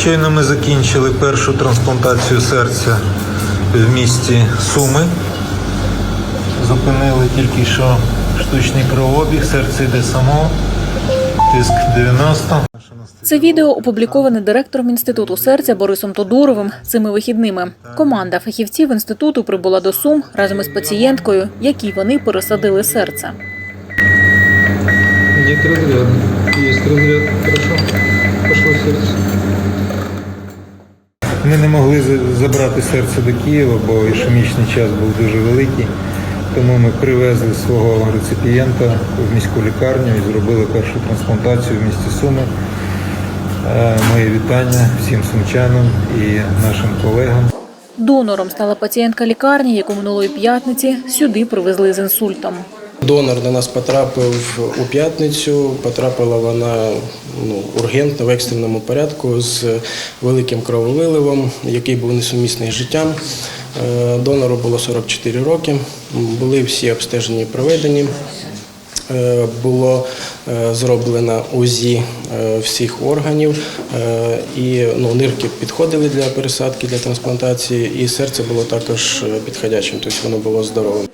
Щойно ми закінчили першу трансплантацію серця в місті Суми. Зупинили тільки що штучний кровообіг, серце йде само, тиск 90. Це відео опубліковане директором інституту серця Борисом Тодуровим цими вихідними. Команда фахівців інституту прибула до Сум разом із пацієнткою, якій вони пересадили серце. Где-то разряд. Есть разряд. Хорошо. Пошло сердце. Ми не могли забрати серце до Києва, бо ішемічний час був дуже великий. Тому ми привезли свого реципієнта в міську лікарню і зробили першу трансплантацію в місті Суми. Е, Моє вітання всім сумчанам і нашим колегам. Донором стала пацієнтка лікарні, яку минулої п'ятниці сюди привезли з інсультом. Донор до нас потрапив у п'ятницю. Потрапила вона ну, ургентно в екстреному порядку з великим крововиливом, який був несумісний з життям. Е, Донору було 44 роки. Були всі обстеження проведені. Е, Було е, зроблено УЗІ всіх органів, і ну, нирки підходили для пересадки, для трансплантації, і серце було також підходячим, тобто воно було здоровим.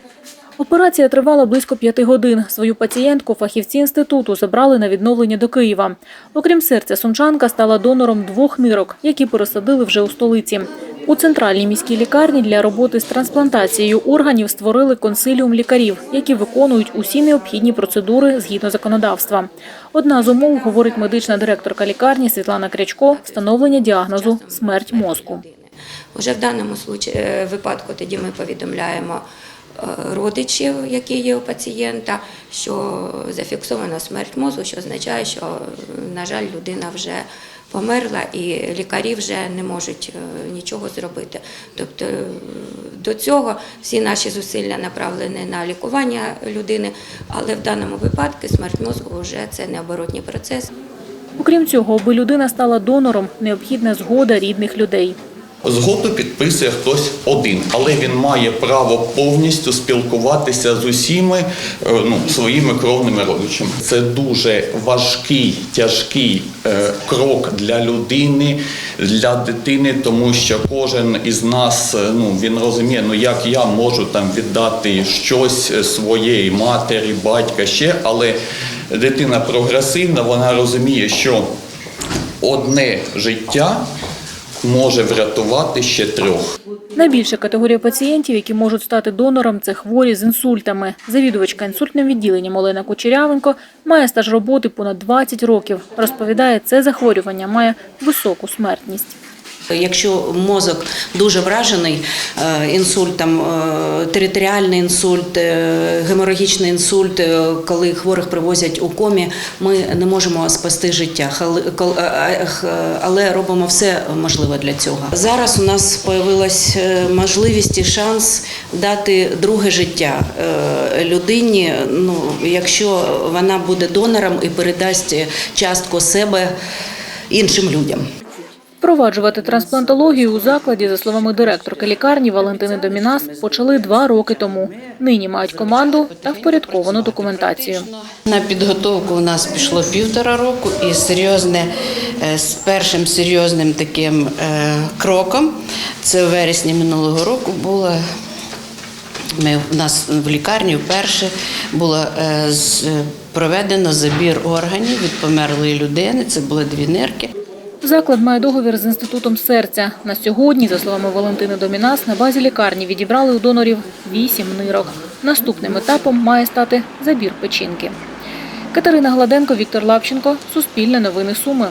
Операція тривала близько п'яти годин. Свою пацієнтку фахівці інституту забрали на відновлення до Києва. Окрім серця, сумчанка стала донором двох нирок, які пересадили вже у столиці. У центральній міській лікарні для роботи з трансплантацією органів створили консиліум лікарів, які виконують усі необхідні процедури згідно законодавства. Одна з умов, говорить медична директорка лікарні Світлана Крячко, встановлення діагнозу смерть мозку. Уже в даному е, випадку тоді ми повідомляємо родичів, які є у пацієнта, що зафіксована смерть мозку, що означає, що, на жаль, людина вже померла і лікарі вже не можуть е, нічого зробити. Тобто е, до цього всі наші зусилля направлені на лікування людини, але в даному випадку смерть мозку вже це необоротній процес. Окрім цього, аби людина стала донором, необхідна згода рідних людей. Згоду підписує хтось один, але він має право повністю спілкуватися з усіми е, ну, своїми кровними родичами. Це дуже важкий, тяжкий е, крок для людини, для дитини, тому що кожен із нас е, ну, він розуміє, ну як я можу там віддати щось своєї матері, батька ще, але дитина прогресивна, вона розуміє, що одне життя може врятувати ще трьох. Найбільша категорія пацієнтів, які можуть стати донором, це хворі з інсультами. Завідувачка інсультним відділенням Олена Кучерявенко має стаж роботи понад 20 років. Розповідає, це захворювання має високу смертність. Якщо мозок дуже вражений е, інсультом, е, територіальний інсульт, е, геморагічний інсульт, коли хворих привозять у комі, ми не можемо спасти життя, але робимо все можливе для цього. Зараз у нас з'явилась можливість і шанс дати друге життя людині. Ну, якщо вона буде донором і передасть частку себе іншим людям. Впроваджувати трансплантологію у закладі, за словами директорки лікарні Валентини Домінас, почали два роки тому. Нині мають команду та впорядковану документацію. На підготовку у нас пішло півтора року, і серйозне е, з першим серйозним таким е, кроком це в вересні минулого року було. Ми у нас в лікарні вперше було е, проведено забір органів від померлої людини. Це були дві нирки. Заклад має договір з інститутом серця. На сьогодні, за словами Валентини Домінас, на базі лікарні відібрали у донорів вісім нирок. Наступним етапом має стати забір печінки. Катерина Гладенко, Віктор Лапченко, Суспільне новини Суми.